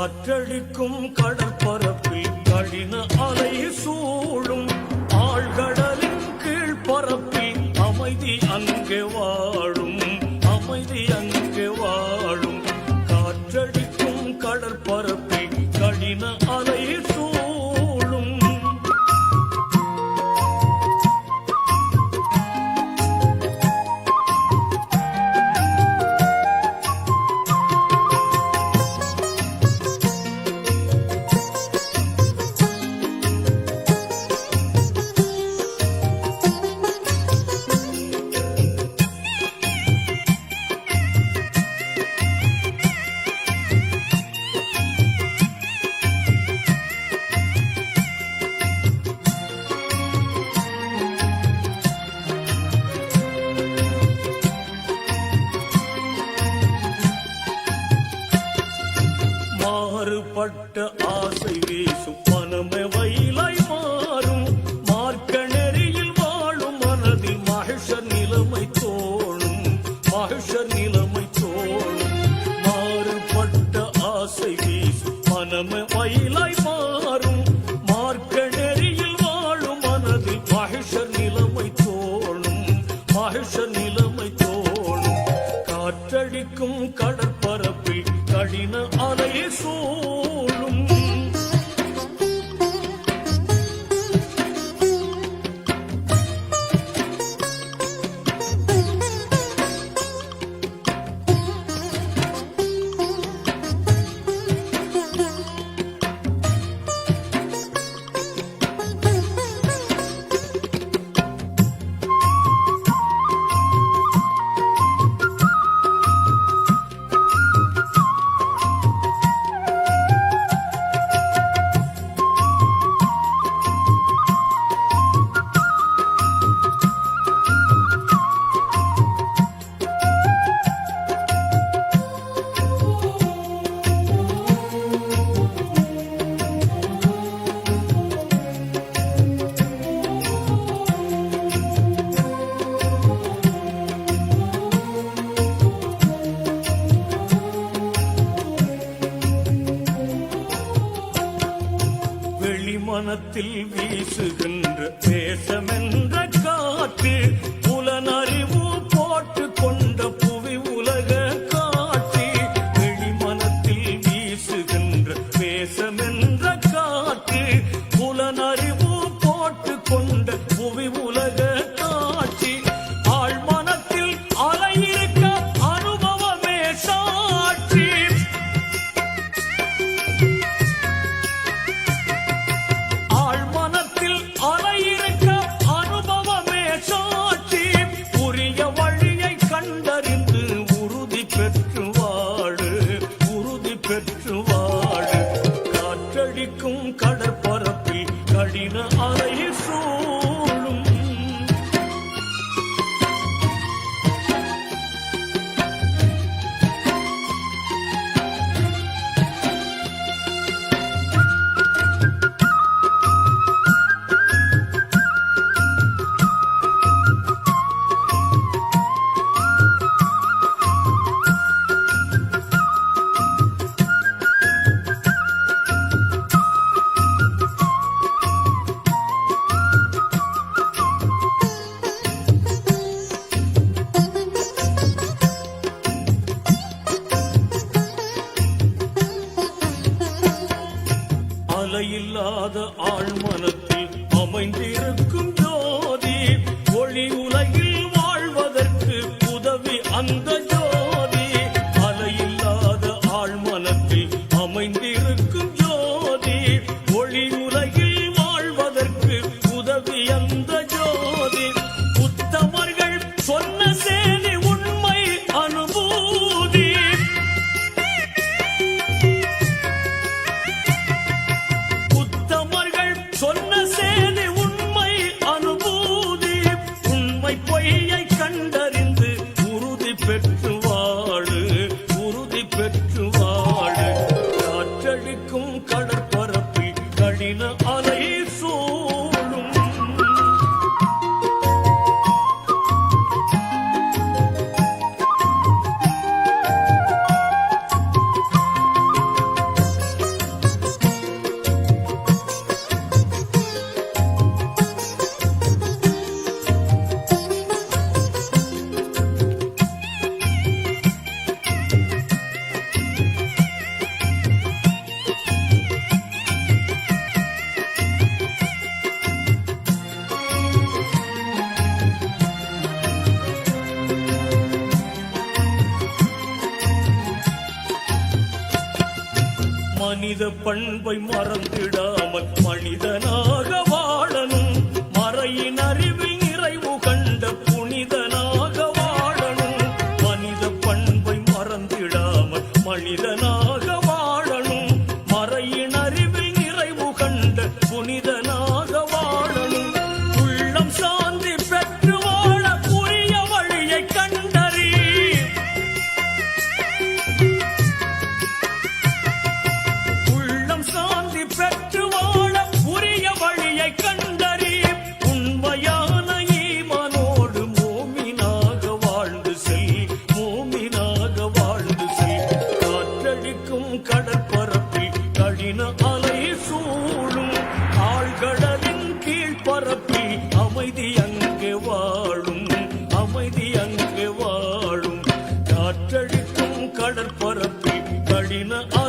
காற்றடிக்கும் கடற்பரப்பில் கடின அலை சூழும் ஆழ்கடல் பட்ட ஆசை வீசும் மனமே வயலை மாறும். மார்க்க நெறியில் வாழும் மனதில் மகிழ்ச்சர் நிலைமை தோணும். மகிழ்ச்சர் நிலைமை தோணும். மாறுபட்ட ஆசை வீசும் மனமே வயலை மாறும். மார்க்க நெறியில் வாழும் மனதில் மகிழ்ச்சர் நிலைமை தோணும். மகிழ்ச்சர் நிலைமை தோணும். காற்றடிக்கும் கடற்பரப்பில் கடின அலையை சோ வானத்தில் வீசுகின்ற தேசமென்ற காற்று புலனறிவு போட்டு கொண்ட மனித பண்பை மறந்திடாமல் மனிதனாக வாழணும். மறையின் அறிவில் நிறைவு கண்ட புனிதன கடற்பரப்பில் கடின அலையில் சூழும்